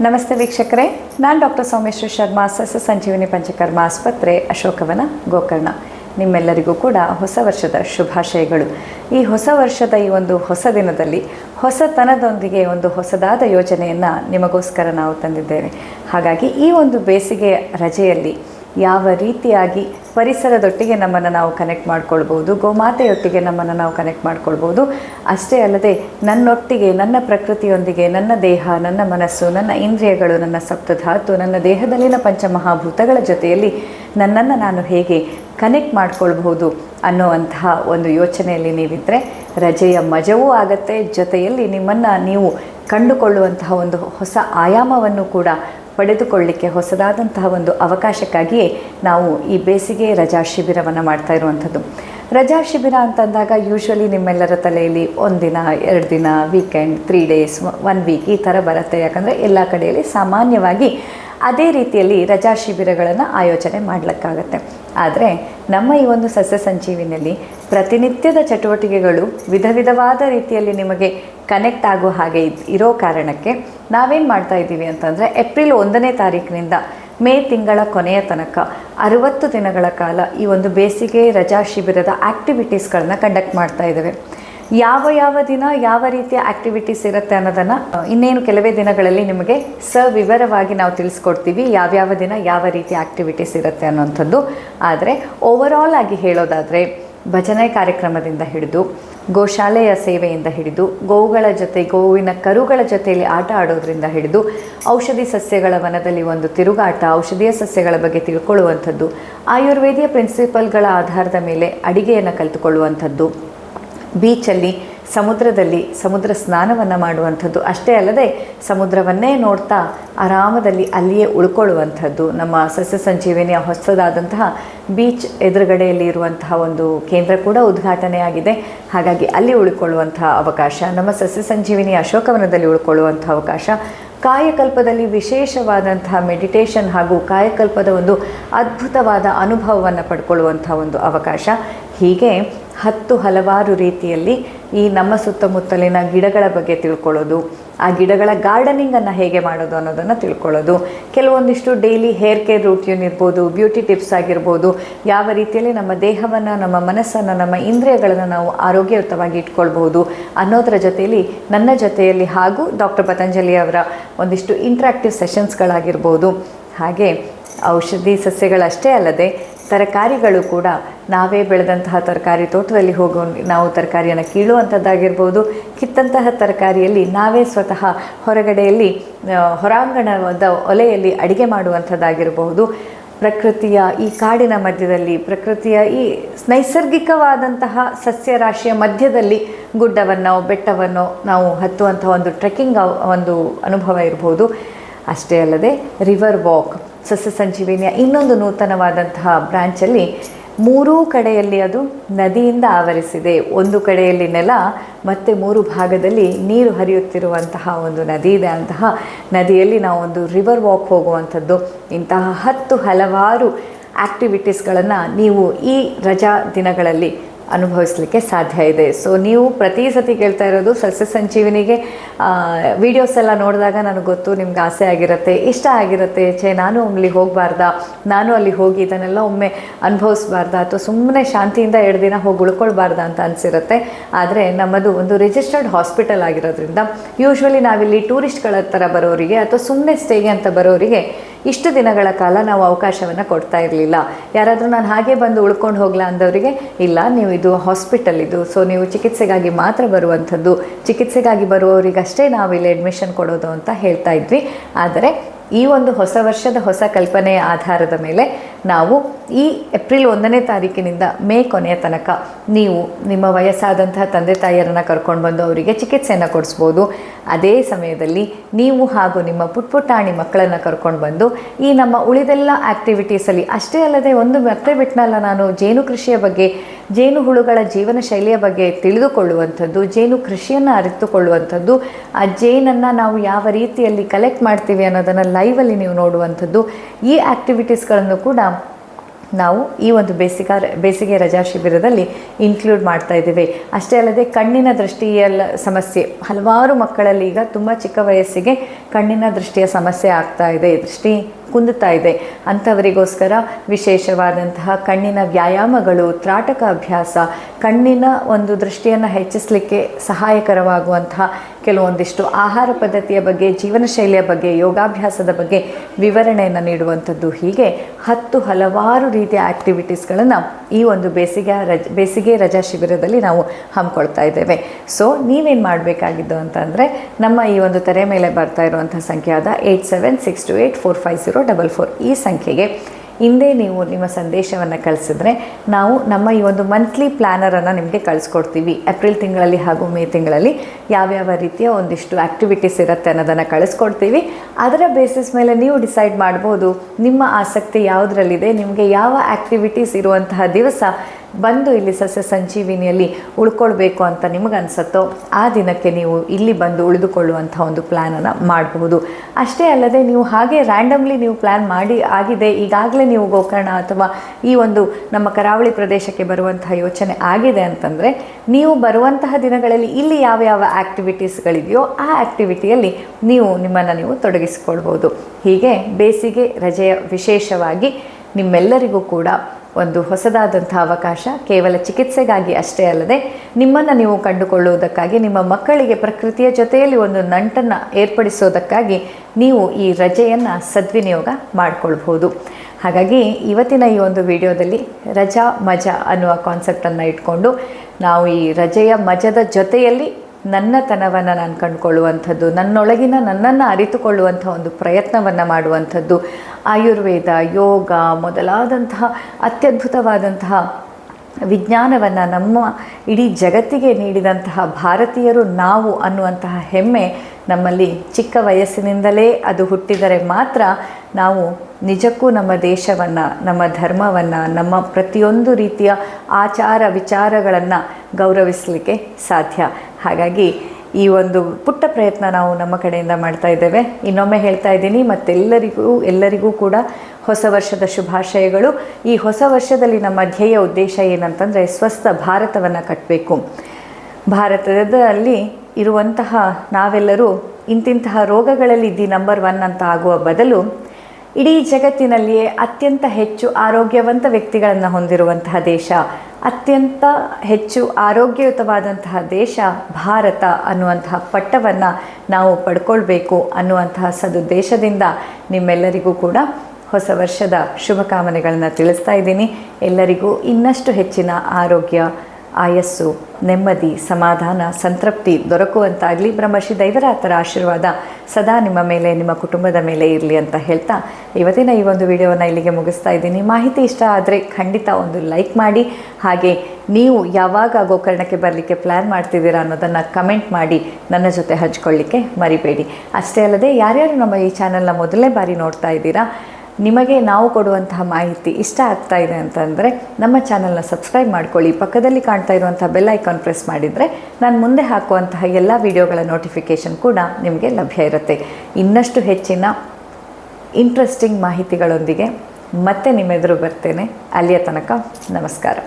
ನಮಸ್ತೆ ವೀಕ್ಷಕರೇ, ನಾನು ಡಾಕ್ಟರ್ ಸೋಮೇಶ್ವರ ಶರ್ಮಾ ಸಸ ಸಂಜೀವಿನಿ ಪಂಚಕರ್ಮ ಆಸ್ಪತ್ರೆ, ಅಶೋಕವನ ಗೋಕರ್ಣ. ನಿಮ್ಮೆಲ್ಲರಿಗೂ ಕೂಡ ಹೊಸ ವರ್ಷದ ಶುಭಾಶಯಗಳು. ಈ ಹೊಸ ವರ್ಷದ ಈ ಒಂದು ಹೊಸ ದಿನದಲ್ಲಿ ಹೊಸತನದೊಂದಿಗೆ ಒಂದು ಹೊಸದಾದ ಯೋಜನೆಯನ್ನು ನಿಮಗೋಸ್ಕರ ನಾವು ತಂದಿದ್ದೇವೆ. ಹಾಗಾಗಿ ಈ ಒಂದು ಬೇಸಿಗೆ ರಜೆಯಲ್ಲಿ ಯಾವ ರೀತಿಯಾಗಿ ಪರಿಸರದೊಟ್ಟಿಗೆ ನಮ್ಮನ್ನು ನಾವು ಕನೆಕ್ಟ್ ಮಾಡ್ಕೊಳ್ಬೋದು ಗೋಮಾತೆಯೊಟ್ಟಿಗೆ ನಮ್ಮನ್ನು ನಾವು ಕನೆಕ್ಟ್ ಮಾಡ್ಕೊಳ್ಬೋದು ಅಷ್ಟೇ ಅಲ್ಲದೆ ನನ್ನೊಟ್ಟಿಗೆ, ನನ್ನ ಪ್ರಕೃತಿಯೊಂದಿಗೆ, ನನ್ನ ದೇಹ, ನನ್ನ ಮನಸ್ಸು, ನನ್ನ ಇಂದ್ರಿಯಗಳು, ನನ್ನ ಸಪ್ತಧಾತು ನನ್ನ ದೇಹದಲ್ಲಿನ ಪಂಚಮಹಾಭೂತಗಳ ಜೊತೆಯಲ್ಲಿ ನನ್ನನ್ನು ನಾನು ಹೇಗೆ ಕನೆಕ್ಟ್ ಮಾಡ್ಕೊಳ್ಬಹುದು ಅನ್ನುವಂತಹ ಒಂದು ಯೋಚನೆಯಲ್ಲಿ ನೀವಿದ್ದರೆ ರಜೆಯ ಮಜವೂ ಆಗತ್ತೆ. ಜೊತೆಯಲ್ಲಿ ನಿಮ್ಮನ್ನು ನೀವು ಕಂಡುಕೊಳ್ಳುವಂತಹ ಒಂದು ಹೊಸ ಆಯಾಮವನ್ನು ಕೂಡ ಪಡೆದುಕೊಳ್ಳಿಕ್ಕೆ ಹೊಸದಾದಂತಹ ಒಂದು ಅವಕಾಶಕ್ಕಾಗಿಯೇ ನಾವು ಈ ಬೇಸಿಗೆ ರಜಾ ಶಿಬಿರವನ್ನು ಮಾಡ್ತಾ ಇರುವಂಥದ್ದು. ರಜಾ ಶಿಬಿರ ಅಂತಂದಾಗ ಯೂಶ್ವಲಿ ನಿಮ್ಮೆಲ್ಲರ ತಲೆಯಲ್ಲಿ ಒಂದಿನ, ಎರಡು ದಿನ weekend three days one week ಈ ಥರ ಬರುತ್ತೆ. ಯಾಕಂದರೆ ಎಲ್ಲ ಕಡೆಯಲ್ಲಿ ಸಾಮಾನ್ಯವಾಗಿ ಅದೇ ರೀತಿಯಲ್ಲಿ ರಜಾ ಶಿಬಿರಗಳನ್ನು ಆಯೋಜನೆ ಮಾಡಲಿಕ್ಕಾಗತ್ತೆ. ಆದರೆ ನಮ್ಮ ಈ ಒಂದು ಸಸ್ಯ ಸಂಜೀವಿನಲ್ಲಿ ಪ್ರತಿನಿತ್ಯದ ಚಟುವಟಿಕೆಗಳು ವಿಧ ವಿಧವಾದ ರೀತಿಯಲ್ಲಿ ನಿಮಗೆ ಕನೆಕ್ಟ್ ಆಗೋ ಹಾಗೆ ಇರೋ ಕಾರಣಕ್ಕೆ ನಾವೇನು ಮಾಡ್ತಾ ಇದ್ದೀವಿ ಅಂತಂದರೆ ಏಪ್ರಿಲ್ ಒಂದನೇ ತಾರೀಕಿನಿಂದ ಮೇ ತಿಂಗಳ ಕೊನೆಯ ತನಕ ಅರುವತ್ತು ದಿನಗಳ ಕಾಲ ಈ ಒಂದು ಬೇಸಿಗೆ ರಜಾ ಶಿಬಿರದ ಆ್ಯಕ್ಟಿವಿಟೀಸ್ಗಳನ್ನ ಕಂಡಕ್ಟ್ ಮಾಡ್ತಾ ಇದ್ದೇವೆ. ಯಾವ ಯಾವ ದಿನ ಯಾವ ರೀತಿಯ ಆ್ಯಕ್ಟಿವಿಟೀಸ್ ಇರುತ್ತೆ ಅನ್ನೋದನ್ನು ಇನ್ನೇನು ಕೆಲವೇ ದಿನಗಳಲ್ಲಿ ನಿಮಗೆ ಸವಿವರವಾಗಿ ನಾವು ತಿಳಿಸ್ಕೊಡ್ತೀವಿ ಯಾವ್ಯಾವ ದಿನ ಯಾವ ರೀತಿಯ ಆ್ಯಕ್ಟಿವಿಟೀಸ್ ಇರುತ್ತೆ ಅನ್ನೋಂಥದ್ದು ಆದರೆ ಓವರಾಲ್ ಆಗಿ ಹೇಳೋದಾದರೆ ಭಜನೆ ಕಾರ್ಯಕ್ರಮದಿಂದ ಹಿಡಿದು ಗೋಶಾಲೆಯ ಸೇವೆಯಿಂದ ಹಿಡಿದು ಗೋವುಗಳ ಜೊತೆ, ಗೋವಿನ ಕರುಗಳ ಜೊತೆಯಲ್ಲಿ ಆಟ ಆಡೋದ್ರಿಂದ ಹಿಡಿದು ಔಷಧಿ ಸಸ್ಯಗಳ ವನದಲ್ಲಿ ಒಂದು ತಿರುಗಾಟ, ಔಷಧೀಯ ಸಸ್ಯಗಳ ಬಗ್ಗೆ ತಿಳ್ಕೊಳ್ಳುವಂಥದ್ದು, ಆಯುರ್ವೇದಿಯ ಪ್ರಿನ್ಸಿಪಲ್ಗಳ ಆಧಾರದ ಮೇಲೆ ಅಡಿಗೆಯನ್ನು ಕಲಿತುಕೊಳ್ಳುವಂಥದ್ದು, ಬೀಚಲ್ಲಿ ಸಮುದ್ರದಲ್ಲಿ ಸಮುದ್ರ ಸ್ನಾನವನ್ನು ಮಾಡುವಂಥದ್ದು. ಅಷ್ಟೇ ಅಲ್ಲದೆ ಸಮುದ್ರವನ್ನೇ ನೋಡ್ತಾ ಆರಾಮದಲ್ಲಿ ಅಲ್ಲಿಯೇ ಉಳ್ಕೊಳ್ಳುವಂಥದ್ದು. ನಮ್ಮ ಸಸ್ಯ ಸಂಜೀವಿನಿಯ ಹೊಸದಾದಂತಹ ಬೀಚ್ ಎದುರುಗಡೆಯಲ್ಲಿ ಇರುವಂತಹ ಒಂದು ಕೇಂದ್ರ ಕೂಡ ಉದ್ಘಾಟನೆಯಾಗಿದೆ ಹಾಗಾಗಿ ಅಲ್ಲಿ ಉಳ್ಕೊಳ್ಳುವಂತಹ ಅವಕಾಶ, ನಮ್ಮ ಸಸ್ಯ ಸಂಜೀವಿನಿ ಅಶೋಕವನದಲ್ಲಿ ಉಳ್ಕೊಳ್ಳುವಂಥ ಅವಕಾಶ, ಕಾಯಕಲ್ಪದಲ್ಲಿ ವಿಶೇಷವಾದಂತಹ ಮೆಡಿಟೇಷನ್ ಹಾಗೂ ಕಾಯಕಲ್ಪದ ಒಂದು ಅದ್ಭುತವಾದ ಅನುಭವವನ್ನು ಪಡ್ಕೊಳ್ಳುವಂಥ ಒಂದು ಅವಕಾಶ. ಹೀಗೆ ಹತ್ತು ಹಲವಾರು ರೀತಿಯಲ್ಲಿ ಈ ನಮ್ಮ ಸುತ್ತಮುತ್ತಲಿನ ಗಿಡಗಳ ಬಗ್ಗೆ ತಿಳ್ಕೊಳ್ಳೋದು, ಆ ಗಿಡಗಳ ಗಾರ್ಡನಿಂಗನ್ನು ಹೇಗೆ ಮಾಡೋದು ಅನ್ನೋದನ್ನು ತಿಳ್ಕೊಳ್ಳೋದು. ಕೆಲವೊಂದಿಷ್ಟು ಡೈಲಿ ಹೇರ್ ಕೇರ್ ರೂಟೀನ್ ಇರ್ಬೋದು ಬ್ಯೂಟಿ ಟಿಪ್ಸ್ ಆಗಿರ್ಬೋದು, ಯಾವ ರೀತಿಯಲ್ಲಿ ನಮ್ಮ ದೇಹವನ್ನು, ನಮ್ಮ ಮನಸ್ಸನ್ನು, ನಮ್ಮ ಇಂದ್ರಿಯಗಳನ್ನು ನಾವು ಆರೋಗ್ಯಯುತವಾಗಿ ಇಟ್ಕೊಳ್ಬಹುದು ಅನ್ನೋದರ ಜೊತೆಯಲ್ಲಿ ನನ್ನ ಜೊತೆಯಲ್ಲಿ ಹಾಗೂ ಡಾಕ್ಟರ್ ಪತಂಜಲಿ ಅವರ ಒಂದಿಷ್ಟು ಇಂಟ್ರಾಕ್ಟಿವ್ ಸೆಷನ್ಸ್ಗಳಾಗಿರ್ಬೋದು ಹಾಗೆ ಔಷಧಿ ಸಸ್ಯಗಳಷ್ಟೇ ಅಲ್ಲದೆ ತರಕಾರಿಗಳು ಕೂಡ ನಾವೇ ಬೆಳೆದಂತಹ ತರಕಾರಿ ತೋಟದಲ್ಲಿ ಹೋಗೋ, ನಾವು ತರಕಾರಿಯನ್ನು ಕೀಳುವಂಥದ್ದಾಗಿರ್ಬೋದು. ಕಿತ್ತಂತಹ ತರಕಾರಿಯಲ್ಲಿ ನಾವೇ ಸ್ವತಃ ಹೊರಗಡೆಯಲ್ಲಿ ಹೊರಾಂಗಣದ ಒಲೆಯಲ್ಲಿ ಅಡಿಗೆ ಮಾಡುವಂಥದ್ದಾಗಿರಬಹುದು. ಪ್ರಕೃತಿಯ ಈ ಕಾಡಿನ ಮಧ್ಯದಲ್ಲಿ, ಪ್ರಕೃತಿಯ ಈ ನೈಸರ್ಗಿಕವಾದಂತಹ ಸಸ್ಯರಾಶಿಯ ಮಧ್ಯದಲ್ಲಿ ಗುಡ್ಡವನ್ನು, ಬೆಟ್ಟವನ್ನು ನಾವು ಹತ್ತುವಂಥ ಒಂದು ಟ್ರೆಕ್ಕಿಂಗ್ ಒಂದು ಅನುಭವ ಇರಬಹುದು ಅಷ್ಟೇ ಅಲ್ಲದೆ ರಿವರ್ ವಾಕ್ ಸಸ್ಯ ಸಂಜೀವಿನಿಯ ಇನ್ನೊಂದು ನೂತನವಾದಂತಹ ಬ್ರಾಂಚಲ್ಲಿ ಮೂರೂ ಕಡೆಯಲ್ಲಿ ಅದು ನದಿಯಿಂದ ಆವರಿಸಿದೆ. ಒಂದು ಕಡೆಯಲ್ಲಿ ನೆಲ, ಮತ್ತು ಮೂರು ಭಾಗದಲ್ಲಿ ನೀರು ಹರಿಯುತ್ತಿರುವಂತಹ ಒಂದು ನದಿ ಇದೆ. ಅಂತಹ ನದಿಯಲ್ಲಿ ನಾವು ಒಂದು ರಿವರ್ ವಾಕ್ ಹೋಗುವಂಥದ್ದು. ಇಂತಹ ಹತ್ತು ಹಲವಾರು ಆ್ಯಕ್ಟಿವಿಟೀಸ್ಗಳನ್ನು ನೀವು ಈ ರಜಾ ದಿನಗಳಲ್ಲಿ ಅನುಭವಿಸಲಿಕ್ಕೆ ಸಾಧ್ಯ ಇದೆ. ಸೊ ನೀವು ಪ್ರತಿ ಸತಿ ಕೇಳ್ತಾ ಇರೋದು ಸಸ್ಯ ಸಂಜೀವಿನಿಗೆ ವೀಡಿಯೋಸ್ ಎಲ್ಲ ನೋಡಿದಾಗ ನನಗೆ ಗೊತ್ತು ನಿಮ್ಗೆ ಆಸೆ ಆಗಿರುತ್ತೆ, ಇಷ್ಟ ಆಗಿರುತ್ತೆ, ಛೇ, ನಾನು ಅಲ್ಲಿ ಹೋಗಬಾರ್ದ, ನಾನು ಅಲ್ಲಿ ಹೋಗಿ ಇದನ್ನೆಲ್ಲ ಒಮ್ಮೆ ಅನುಭವಿಸ್ಬಾರ್ದಾ ಅಥವಾ ಸುಮ್ಮನೆ ಶಾಂತಿಯಿಂದ ಎರಡು ದಿನ ಹೋಗಿ ಉಳ್ಕೊಳ್ಬಾರ್ದಾ ಅಂತ ಅನಿಸಿರುತ್ತೆ. ಆದರೆ ನಮ್ಮದು ಒಂದು ರಿಜಿಸ್ಟರ್ಡ್ ಹಾಸ್ಪಿಟಲ್ ಆಗಿರೋದ್ರಿಂದ ಯೂಶ್ವಲಿ ನಾವಿಲ್ಲಿ ಟೂರಿಸ್ಟ್ಗಳ ಥರ ಬರೋರಿಗೆ ಅಥವಾ ಸುಮ್ಮನೆ ಸ್ಟೇಗೆ ಅಂತ ಬರೋರಿಗೆ ಇಷ್ಟು ದಿನಗಳ ಕಾಲ ನಾವು ಅವಕಾಶವನ್ನು ಕೊಡ್ತಾ ಇರಲಿಲ್ಲ. ಯಾರಾದರೂ ನಾನು ಹಾಗೆ ಬಂದು ಉಳ್ಕೊಂಡು ಹೋಗ್ಲಾ ಅಂದವರಿಗೆ, ಇಲ್ಲ, ನೀವು ಇದು ಹಾಸ್ಪಿಟಲ್ ಇದು ಸೊ ನೀವು ಚಿಕಿತ್ಸೆಗಾಗಿ ಮಾತ್ರ ಬರುವಂಥದ್ದು. ಚಿಕಿತ್ಸೆಗಾಗಿ ಬರುವವರಿಗಷ್ಟೇ ಇಲ್ಲಿ ಅಡ್ಮಿಷನ್ ಕೊಡೋದು ಅಂತ ಹೇಳ್ತಾ ಇದ್ವಿ. ಆದರೆ ಈ ಒಂದು ಹೊಸ ವರ್ಷದ ಹೊಸ ಕಲ್ಪನೆಯ ಆಧಾರದ ಮೇಲೆ ನಾವು ಈ ಏಪ್ರಿಲ್ ಒಂದನೇ ತಾರೀಕಿನಿಂದ ಮೇ ಕೊನೆಯ ತನಕ ನೀವು ನಿಮ್ಮ ವಯಸ್ಸಾದಂತಹ ತಂದೆ ತಾಯಿಯರನ್ನು ಕರ್ಕೊಂಡು ಬಂದು ಅವರಿಗೆ ಚಿಕಿತ್ಸೆಯನ್ನು ಕೊಡಿಸ್ಬೋದು. ಅದೇ ಸಮಯದಲ್ಲಿ ನೀವು ಹಾಗೂ ನಿಮ್ಮ ಪುಟ್ಪುಟಾಣಿ ಮಕ್ಕಳನ್ನು ಕರ್ಕೊಂಡು ಬಂದು ಈ ನಮ್ಮ ಉಳಿದೆಲ್ಲ ಆ್ಯಕ್ಟಿವಿಟೀಸಲ್ಲಿ ಅಷ್ಟೇ ಅಲ್ಲದೆ ಒಂದು ಮತ್ತೆ ಬಿಟ್ಟನಲ್ಲ ನಾನು, ಜೇನು ಕೃಷಿಯ ಬಗ್ಗೆ, ಜೇನು ಹುಳುಗಳ ಜೀವನ ಶೈಲಿಯ ಬಗ್ಗೆ ತಿಳಿದುಕೊಳ್ಳುವಂಥದ್ದು, ಜೇನು ಕೃಷಿಯನ್ನು ಅರಿತುಕೊಳ್ಳುವಂಥದ್ದು, ಆ ಜೇನನ್ನು ನಾವು ಯಾವ ರೀತಿಯಲ್ಲಿ ಕಲೆಕ್ಟ್ ಮಾಡ್ತೀವಿ ಅನ್ನೋದನ್ನು ಲೈವಲ್ಲಿ ನೀವು ನೋಡುವಂಥದ್ದು, ಈ ಆ್ಯಕ್ಟಿವಿಟೀಸ್ಗಳನ್ನು ಕೂಡ ನಾವು ಈ ಒಂದು ಬೇಸಿಗೆ ಬೇಸಿಗೆ ರಜಾ ಶಿಬಿರದಲ್ಲಿ ಇನ್ಕ್ಲೂಡ್ ಮಾಡ್ತಾ ಇದ್ದೀವಿ. ಅಷ್ಟೇ ಅಲ್ಲದೆ ಕಣ್ಣಿನ ದೃಷ್ಟಿಯಲ್ಲ ಸಮಸ್ಯೆ, ಹಲವಾರು ಮಕ್ಕಳಲ್ಲಿ ಈಗ ತುಂಬ ಚಿಕ್ಕ ವಯಸ್ಸಿಗೆ ಕಣ್ಣಿನ ದೃಷ್ಟಿಯ ಸಮಸ್ಯೆ ಆಗ್ತಾ ಇದೆ. ದೃಷ್ಟಿ ಕುಂದುತ್ತಾ ಇದೆ. ಅಂಥವರಿಗೋಸ್ಕರ ವಿಶೇಷವಾದಂತಹ ಕಣ್ಣಿನ ವ್ಯಾಯಾಮಗಳು, ತ್ರಾಟಕ ಅಭ್ಯಾಸ, ಕಣ್ಣಿನ ಒಂದು ದೃಷ್ಟಿಯನ್ನು ಹೆಚ್ಚಿಸಲಿಕ್ಕೆ ಸಹಾಯಕರವಾಗುವಂತಹ ಕೆಲವೊಂದಿಷ್ಟು ಆಹಾರ ಪದ್ಧತಿಯ ಬಗ್ಗೆ ಜೀವನ ಶೈಲಿಯ ಬಗ್ಗೆ, ಯೋಗಾಭ್ಯಾಸದ ಬಗ್ಗೆ ವಿವರಣೆಯನ್ನು ನೀಡುವಂಥದ್ದು. ಹೀಗೆ ಹತ್ತು ಹಲವಾರು ರೀತಿಯ ಆ್ಯಕ್ಟಿವಿಟೀಸ್ಗಳನ್ನು ಈ ಒಂದು ಬೇಸಿಗೆ, ರಜ, ಬೇಸಿಗೆ ರಜಾ ಶಿಬಿರದಲ್ಲಿ ನಾವು ಹಮ್ಮಿಕೊಳ್ತಾ ಇದ್ದೇವೆ. ಸೊ, ನೀವೇನು ಮಾಡಬೇಕಾಗಿದ್ದು ಅಂತಂದರೆ ನಮ್ಮ ಈ ಒಂದು ತೆರೆ ಮೇಲೆ ಬರ್ತಾ ಇರುವಂಥ ಸಂಖ್ಯೆ ಆದ eight seven six two eight four five double four ಈ ಸಂಖ್ಯೆಗೆ ಹಿಂದೆ ನೀವು ನಿಮ್ಮ ಸಂದೇಶವನ್ನು ಕಳಿಸಿದ್ರೆ ನಾವು ನಮ್ಮ ಈ ಒಂದು ಮಂತ್ಲಿ ಪ್ಲ್ಯಾನರನ್ನು ನಿಮಗೆ ಕಳಿಸ್ಕೊಡ್ತೀವಿ. ಏಪ್ರಿಲ್ ತಿಂಗಳಲ್ಲಿ ಹಾಗೂ ಮೇ ತಿಂಗಳಲ್ಲಿ ಯಾವ್ಯಾವ ರೀತಿಯ ಒಂದಿಷ್ಟು ಆ್ಯಕ್ಟಿವಿಟೀಸ್ ಇರುತ್ತೆ ಅನ್ನೋದನ್ನು ಕಳಿಸ್ಕೊಡ್ತೀವಿ. ಅದರ ಬೇಸಿಸ್ ಮೇಲೆ ನೀವು ಡಿಸೈಡ್ ಮಾಡ್ಬೋದು ನಿಮ್ಮ ಆಸಕ್ತಿ ಯಾವುದರಲ್ಲಿದೆ, ನಿಮಗೆ ಯಾವ ಆ್ಯಕ್ಟಿವಿಟೀಸ್ ಇರುವಂತಹ ದಿವಸ ಬಂದು ಇಲ್ಲಿ ಸಸ್ಯ ಸಂಜೀವಿನಿಯಲ್ಲಿ ಉಳ್ಕೊಳ್ಬೇಕು ಅಂತ ನಿಮಗನ್ಸತ್ತೋ, ಆ ದಿನಕ್ಕೆ ನೀವು ಇಲ್ಲಿ ಬಂದು ಉಳಿದುಕೊಳ್ಳುವಂಥ ಒಂದು ಪ್ಲ್ಯಾನನ್ನು ಮಾಡಬಹುದು ಅಷ್ಟೇ ಅಲ್ಲದೆ ನೀವು ಹಾಗೆ ರ್ಯಾಂಡಮ್ಲಿ ನೀವು ಪ್ಲ್ಯಾನ್ ಮಾಡಿ ಆಗಿದೆ, ಈಗಾಗಲೇ ನೀವು ಗೋಕರ್ಣ ಅಥವಾ ಈ ಒಂದು ನಮ್ಮ ಕರಾವಳಿ ಪ್ರದೇಶಕ್ಕೆ ಬರುವಂತಹ ಯೋಚನೆ ಆಗಿದೆ ಅಂತಂದರೆ, ನೀವು ಬರುವಂತಹ ದಿನಗಳಲ್ಲಿ ಇಲ್ಲಿ ಯಾವ ಯಾವ ಆ್ಯಕ್ಟಿವಿಟೀಸ್ಗಳಿದೆಯೋ ಆ ಆ್ಯಕ್ಟಿವಿಟಿಯಲ್ಲಿ ನೀವು ನಿಮ್ಮನ್ನು ನೀವು ತೊಡಗಿಸಿಕೊಳ್ಬೋದು. ಹೀಗೆ ಬೇಸಿಗೆ ರಜೆಯ ವಿಶೇಷವಾಗಿ ನಿಮ್ಮೆಲ್ಲರಿಗೂ ಕೂಡ ಒಂದು ಹೊಸದಾದಂಥ ಅವಕಾಶ, ಕೇವಲ ಚಿಕಿತ್ಸೆಗಾಗಿ ಅಷ್ಟೇ ಅಲ್ಲದೆ ನಿಮ್ಮನ್ನು ನೀವು ಕಂಡುಕೊಳ್ಳುವುದಕ್ಕಾಗಿ, ನಿಮ್ಮ ಮಕ್ಕಳಿಗೆ ಪ್ರಕೃತಿಯ ಜೊತೆಯಲ್ಲಿ ಒಂದು ನಂಟನ್ನು ಏರ್ಪಡಿಸೋದಕ್ಕಾಗಿ ನೀವು ಈ ರಜೆಯನ್ನು ಸದ್ವಿನಿಯೋಗ ಮಾಡಿಕೊಳ್ಬೋದು ಹಾಗಾಗಿ ಇವತ್ತಿನ ಈ ಒಂದು ವಿಡಿಯೋದಲ್ಲಿ ರಜಾ ಮಜಾ ಅನ್ನುವ ಕಾನ್ಸೆಪ್ಟನ್ನು ಇಟ್ಕೊಂಡು ನಾವು ಈ ರಜೆಯ ಮಜದ ಜೊತೆಯಲ್ಲಿ ನನ್ನತನವನ್ನು ನಾನು ಕಂಡುಕೊಳ್ಳುವಂಥದ್ದು, ನನ್ನೊಳಗಿನ ನನ್ನನ್ನು ಅರಿತುಕೊಳ್ಳುವಂಥ ಒಂದು ಪ್ರಯತ್ನವನ್ನು ಮಾಡುವಂಥದ್ದು, ಆಯುರ್ವೇದ, ಯೋಗ ಮೊದಲಾದಂತಹ ಅತ್ಯದ್ಭುತವಾದಂತಹ ವಿಜ್ಞಾನವನ್ನು ನಮ್ಮ ಇಡೀ ಜಗತ್ತಿಗೆ ನೀಡಿದಂತಹ ಭಾರತೀಯರು ನಾವು ಅನ್ನುವಂತಹ ಹೆಮ್ಮೆ ನಮ್ಮಲ್ಲಿ ಚಿಕ್ಕ ವಯಸ್ಸಿನಿಂದಲೇ ಅದು ಹುಟ್ಟಿದರೆ ಮಾತ್ರ ನಾವು ನಿಜಕ್ಕೂ ನಮ್ಮ ದೇಶವನ್ನು, ನಮ್ಮ ಧರ್ಮವನ್ನು, ನಮ್ಮ ಪ್ರತಿಯೊಂದು ರೀತಿಯ ಆಚಾರ ವಿಚಾರಗಳನ್ನು ಗೌರವಿಸಲಿಕ್ಕೆ ಸಾಧ್ಯ. ಹಾಗಾಗಿ ಈ ಒಂದು ಪುಟ್ಟ ಪ್ರಯತ್ನ ನಾವು ನಮ್ಮ ಕಡೆಯಿಂದ ಮಾಡ್ತಾ ಇದ್ದೇವೆ. ಇನ್ನೊಮ್ಮೆ ಹೇಳ್ತಾ ಇದ್ದೀನಿ, ಮತ್ತೆಲ್ಲರಿಗೂ, ಎಲ್ಲರಿಗೂ ಕೂಡ ಹೊಸ ವರ್ಷದ ಶುಭಾಶಯಗಳು. ಈ ಹೊಸ ವರ್ಷದಲ್ಲಿ ನಮ್ಮ ಧ್ಯೇಯ ಉದ್ದೇಶ ಏನಂತಂದರೆ, ಸ್ವಸ್ಥ ಭಾರತವನ್ನು ಕಟ್ಟಬೇಕು ಭಾರತದಲ್ಲಿ ಇರುವಂತಹ ನಾವೆಲ್ಲರೂ ಇಂತಿಂತಹ ರೋಗಗಳಲ್ಲಿ ದಿ ನಂಬರ್ ಒನ್ ಅಂತ ಆಗುವ ಬದಲು ಇಡೀ ಜಗತ್ತಿನಲ್ಲಿಯೇ ಅತ್ಯಂತ ಹೆಚ್ಚು ಆರೋಗ್ಯವಂತ ವ್ಯಕ್ತಿಗಳನ್ನು ಹೊಂದಿರುವಂತಹ ದೇಶ, ಅತ್ಯಂತ ಹೆಚ್ಚು ಆರೋಗ್ಯಯುತವಾದಂತಹ ದೇಶ ಭಾರತ ಅನ್ನುವಂತಹ ಪಟ್ಟವನ್ನು ನಾವು ಪಡ್ಕೊಳ್ಬೇಕು ಅನ್ನುವಂತಹ ಸದುದ್ದೇಶದಿಂದ ನಿಮ್ಮೆಲ್ಲರಿಗೂ ಕೂಡ ಹೊಸ ವರ್ಷದ ಶುಭಕಾಮನೆಗಳನ್ನು ತಿಳಿಸ್ತಾ ಇದ್ದೀನಿ. ಎಲ್ಲರಿಗೂ ಇನ್ನಷ್ಟು ಹೆಚ್ಚಿನ ಆರೋಗ್ಯ ಆಯಸ್ಸು, ನೆಮ್ಮದಿ, ಸಮಾಧಾನ, ಸಂತೃಪ್ತಿ ದೊರಕುವಂತಾಗಲಿ. ಬ್ರಹ್ಮಶ್ರೀ ದೈವರಾತರ ಆಶೀರ್ವಾದ ಸದಾ ನಿಮ್ಮ ಮೇಲೆ, ನಿಮ್ಮ ಕುಟುಂಬದ ಮೇಲೆ ಇರಲಿ ಅಂತ ಹೇಳ್ತಾ ಇವತ್ತಿನ ಈ ಒಂದು ವಿಡಿಯೋವನ್ನು ಇಲ್ಲಿಗೆ ಮುಗಿಸ್ತಾ ಇದ್ದೀನಿ. ಮಾಹಿತಿ ಇಷ್ಟ ಆದರೆ ಖಂಡಿತ ಒಂದು ಲೈಕ್ ಮಾಡಿ. ಹಾಗೆ ನೀವು ಯಾವಾಗ ಗೋಕರ್ಣಕ್ಕೆ ಬರಲಿಕ್ಕೆ ಪ್ಲ್ಯಾನ್ ಮಾಡ್ತಿದ್ದೀರಾ ಅನ್ನೋದನ್ನು ಕಮೆಂಟ್ ಮಾಡಿ. ನನ್ನ ಜೊತೆ ಹಂಚ್ಕೊಳ್ಳಿಕ್ಕೆ ಮರಿಬೇಡಿ. ಅಷ್ಟೇ ಅಲ್ಲದೆ ಯಾರ್ಯಾರು ನಮ್ಮ ಈ ಚಾನಲ್ನ ಮೊದಲನೇ ಬಾರಿ ನೋಡ್ತಾ ಇದ್ದೀರಾ ನಿಮಗೆ ನಾವು ಕೊಡುವಂತಹ ಮಾಹಿತಿ ಇಷ್ಟ ಆಗ್ತಾ ಇದೆ ಅಂತಂದರೆ ನಮ್ಮ ಚಾನಲ್ನ ಸಬ್ಸ್ಕ್ರೈಬ್ ಮಾಡ್ಕೊಳ್ಳಿ. ಪಕ್ಕದಲ್ಲಿ ಕಾಣ್ತಾ ಇರುವಂಥ ಬೆಲ್ ಐಕಾನ್ ಪ್ರೆಸ್ ಮಾಡಿದರೆ ನಾನು ಮುಂದೆ ಹಾಕುವಂತಹ ಎಲ್ಲ ವಿಡಿಯೋಗಳ ನೋಟಿಫಿಕೇಷನ್ ಕೂಡ ನಿಮಗೆ ಲಭ್ಯ ಇರುತ್ತೆ. ಇನ್ನಷ್ಟು ಹೆಚ್ಚಿನ ಇಂಟ್ರೆಸ್ಟಿಂಗ್ ಮಾಹಿತಿಗಳೊಂದಿಗೆ ಮತ್ತೆ ನಿಮ್ಮೆದುರು ಬರ್ತೇನೆ. ಅಲ್ಲಿಯ ತನಕ ನಮಸ್ಕಾರ.